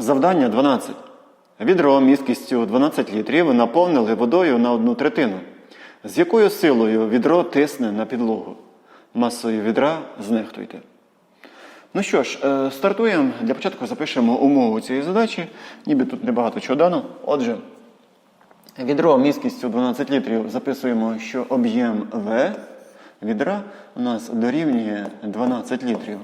Завдання 12. Відро місткістю 12 літрів наповнили водою на одну третину. З якою силою відро тисне на підлогу? Масою відра знехтуйте. Ну що ж, е, стартуємо. Для початку запишемо умову цієї задачі, ніби тут небагато чого дано. Отже, відро місткістю 12 літрів записуємо, що об'єм В відра у нас дорівнює 12 літрів.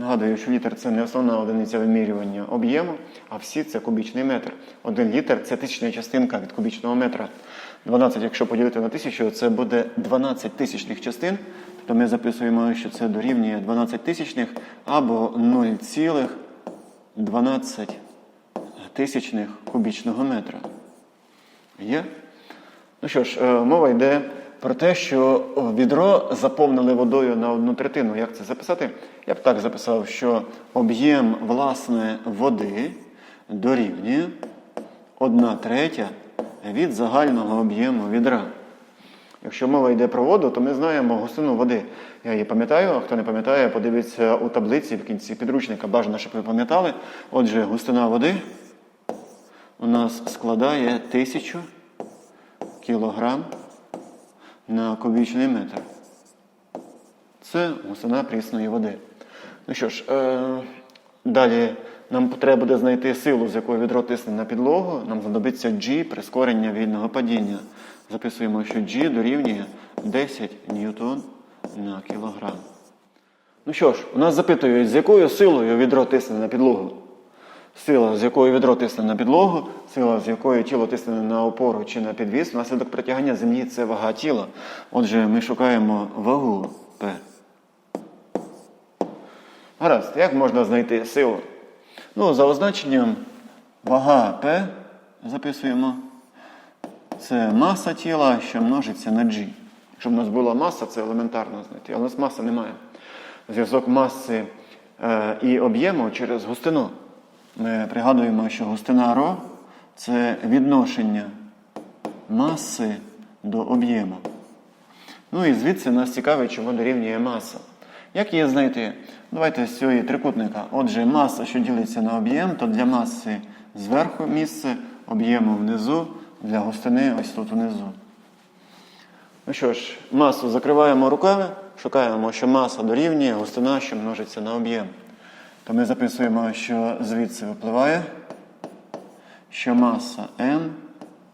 Нагадую, що літр це не основна одиниця вимірювання об'єму, а всі це кубічний метр. Один літр це тисячна частинка від кубічного метра. 12, якщо поділити на тисячу, це буде 12 тисячних частин. Тобто ми записуємо, що це дорівнює 12 тисячних або 0,12 тисячних кубічного метра. Є? Ну що ж, е, мова йде про те, що відро заповнили водою на одну третину. Як це записати? Я б так записав, що об'єм власне води дорівнює 1 третя від загального об'єму відра. Якщо мова йде про воду, то ми знаємо густину води. Я її пам'ятаю, а хто не пам'ятає, подивіться у таблиці в кінці підручника. Бажано, щоб ви пам'ятали. Отже, густина води у нас складає 1000 кілограм на кубічний метр. Це густина прісної води. Ну що ж, е, далі нам треба буде знайти силу, з якою відро тисне на підлогу. Нам знадобиться G прискорення вільного падіння. Записуємо, що G дорівнює 10 ньютон на кілограм. Ну що ж, у нас запитують, з якою силою відро тисне на підлогу. Сила, з якою відро тисне на підлогу, сила, з якою тіло тисне на опору чи на підвіс, внаслідок притягання землі це вага тіла. Отже, ми шукаємо вагу P. Гаразд, як можна знайти силу? Ну, за означенням вага P записуємо. Це маса тіла, що множиться на G. Якщо б у нас була маса, це елементарно знайти, але у нас маси немає. Зв'язок маси е, і об'єму через густину. Ми пригадуємо, що густина ρ – це відношення маси до об'єму. Ну і звідси нас цікавить, чому дорівнює маса. Як її знайти? Давайте з цього трикутника. Отже, маса, що ділиться на об'єм, то для маси зверху місце, об'єму внизу, для густини ось тут внизу. Ну що ж, масу закриваємо руками, шукаємо, що маса дорівнює густина, що множиться на об'єм. То ми записуємо, що звідси випливає, що маса m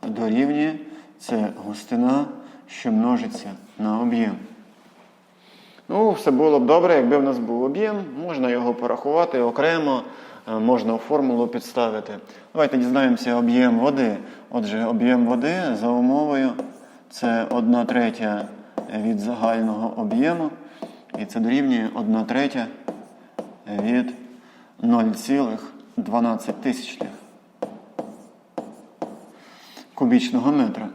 дорівнює це густина, що множиться на об'єм. Ну, все було б добре, якби в нас був об'єм, можна його порахувати окремо, е, можна формулу підставити. Давайте дізнаємося об'єм води. Отже, об'єм води за умовою це 1 третя від загального об'єму, і це дорівнює 1 третя від 0,12 тисячних кубічного метра.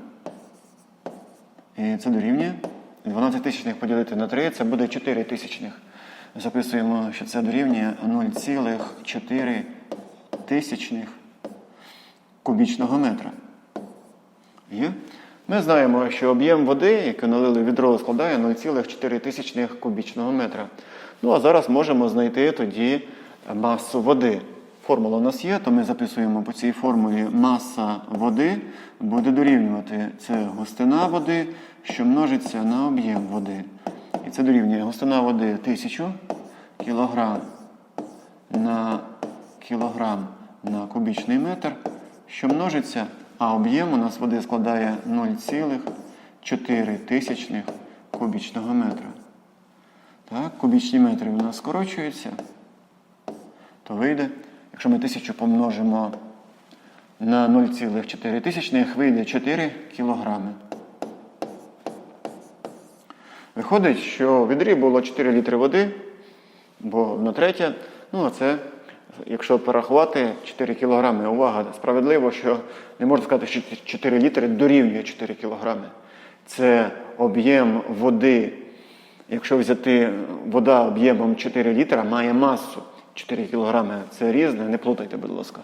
І це дорівнює 12 тисячних поділити на 3, це буде 4 тисячних. Записуємо, що це дорівнює 0,4 тисячних кубічного метра. Є? Ми знаємо, що об'єм води, який налили відро, складає 0,4 тисячних кубічного метра. Ну, а зараз можемо знайти тоді масу води. Формула у нас є, то ми записуємо по цій формулі маса води буде дорівнювати це густина води, що множиться на об'єм води. І це дорівнює густина води 1000 кг на кілограм на кубічний метр, що множиться, а об'єм у нас води складає 0,4 кубічного метра. Так, кубічні метри у нас скорочуються, то вийде. Якщо ми 1000 помножимо на 0,4 тисячних, вийде 4 кілограми. Виходить, що в відрі було 4 літри води, бо на третє, ну а це, якщо порахувати 4 кілограми. Увага, справедливо, що не можна сказати, що 4 літри дорівнює 4 кілограми. Це об'єм води. Якщо взяти вода об'ємом 4 літра, має масу 4 кілограми. Це різне, не плутайте, будь ласка.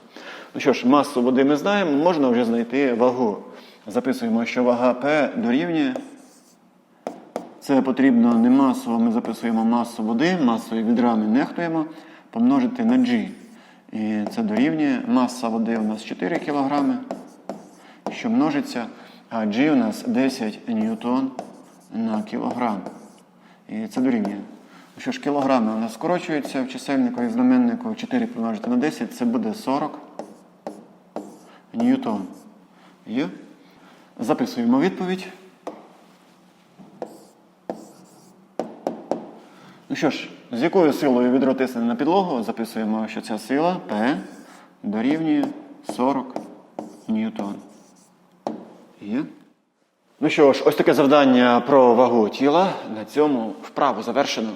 Ну що ж, масу води ми знаємо, можна вже знайти вагу. Записуємо, що вага P дорівнює. Це потрібно не масово, ми записуємо масу води, масою відра ми нехтуємо, помножити на G. І це дорівнює. Маса води у нас 4 кг, що множиться, а G у нас 10 ньютон на кілограм. І це дорівнює. Що ж, кілограми у нас скорочуються в чисельнику і знаменнику 4 помножити на 10, це буде 40 ньютон. Є? Записуємо відповідь. Ну що ж, з якою силою відро тисне на підлогу, записуємо, що ця сила P дорівнює 40 ньютон. Є? Ну що ж, ось таке завдання про вагу тіла. На цьому вправу завершено.